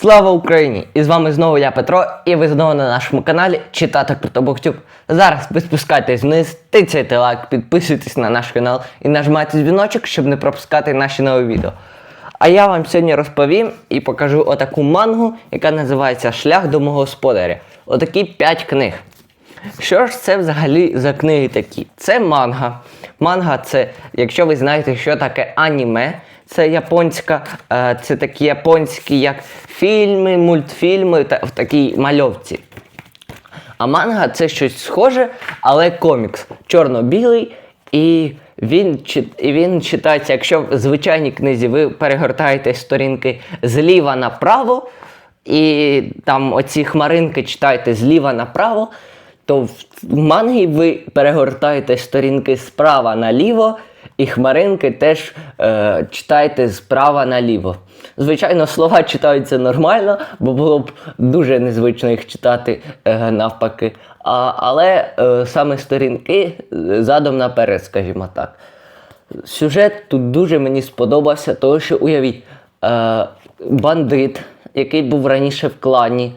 Слава Україні! І з вами знову я Петро, і ви знову на нашому каналі Читати Крутобоктюб. Зараз ви спускайтесь вниз, тицяйте лайк, підписуйтесь на наш канал і нажимайте дзвіночок, щоб не пропускати наші нові відео. А я вам сьогодні розповім і покажу отаку мангу, яка називається Шлях до мого господаря. Отакі 5 книг. Що ж це взагалі за книги такі? Це манга. Манга це, якщо ви знаєте, що таке аніме, це японська, е, це такі японські, як фільми, мультфільми та в такій мальовці. А манга це щось схоже, але комікс чорно-білий, і він, і він читається, якщо в звичайній книзі ви перегортаєте сторінки зліва направо, і там оці хмаринки читаєте зліва направо, то в мангі ви перегортаєте сторінки справа наліво, і хмаринки теж е, читаєте справа наліво. Звичайно, слова читаються нормально, бо було б дуже незвично їх читати е, навпаки. А, але е, саме сторінки е, задом наперед, скажімо так. Сюжет тут дуже мені сподобався, тому що уявіть, е, бандит, який був раніше в клані,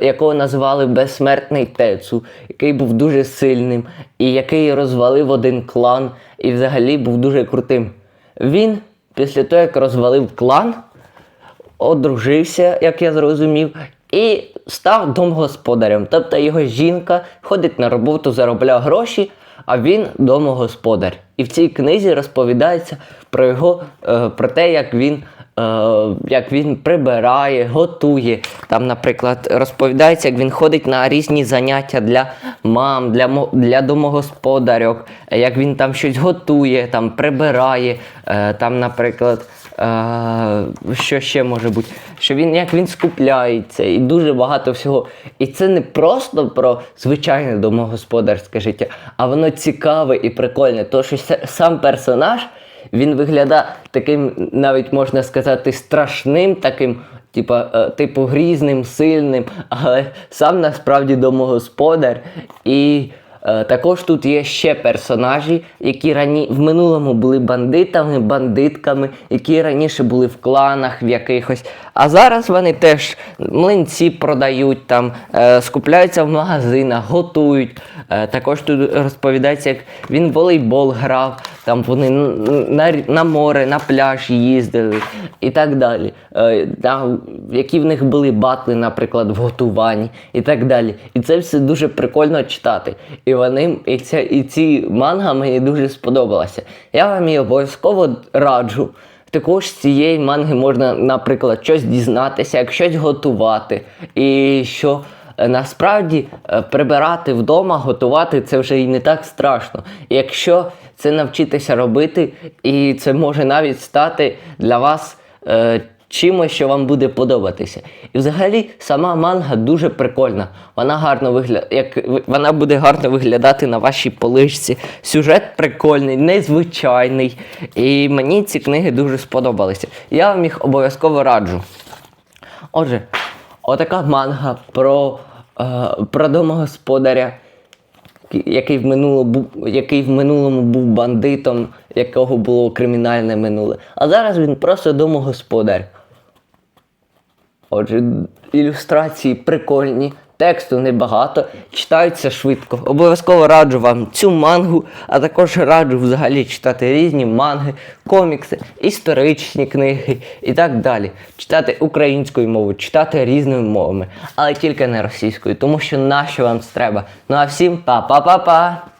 якого називали Безсмертний Тецу, який був дуже сильним, і який розвалив один клан, і взагалі був дуже крутим. Він, після того, як розвалив клан, одружився, як я зрозумів, і став домогосподарем. Тобто його жінка ходить на роботу, заробляє гроші, а він домогосподар. І в цій книзі розповідається про його, е, про те, як він. е, Як він прибирає, готує. Там, наприклад, розповідається, як він ходить на різні заняття для мам, для, для домогосподарок, як він там щось готує, там прибирає. е, Там, наприклад, що ще може бути? Що він як він скупляється, і дуже багато всього. І це не просто про звичайне домогосподарське життя, а воно цікаве і прикольне. То що сам персонаж він виглядає таким, навіть можна сказати, страшним, таким, типа, е, типу грізним, сильним, але сам насправді домогосподар. І Також тут є ще персонажі, які рані... в минулому були бандитами, бандитками, які раніше були в кланах в якихось. А зараз вони теж млинці продають, там, е, скупляються в магазинах, готують. Е, також тут розповідається, як він волейбол грав, там вони на, на море, на пляж їздили і так далі. Е, які в них були батли, наприклад, в готуванні і так далі. І це все дуже прикольно читати. І вони, і, ця, і ці манга мені дуже сподобалася. Я вам її обов'язково раджу. Також з цієї манги можна, наприклад, щось дізнатися, як щось готувати. І що е, насправді е, прибирати вдома, готувати це вже і не так страшно. Якщо це навчитися робити, і це може навіть стати для вас. Е, чимось, що вам буде подобатися. І взагалі сама манга дуже прикольна. Вона гарно вигля... як вона буде гарно виглядати на вашій поличці. Сюжет прикольний, незвичайний. І мені ці книги дуже сподобалися. Я вам їх обов'язково раджу. Отже, отака манга про, е, про домогосподаря, який в, минуло був, який в минулому був бандитом, якого було кримінальне минуле. А зараз він просто домогосподар. Отже, ілюстрації прикольні, тексту небагато, читаються швидко. Обов'язково раджу вам цю мангу, а також раджу взагалі читати різні манги, комікси, історичні книги і так далі. Читати українською мовою, читати різними мовами, але тільки не російською, тому що нащо вам це треба. Ну а всім па-па-па-па!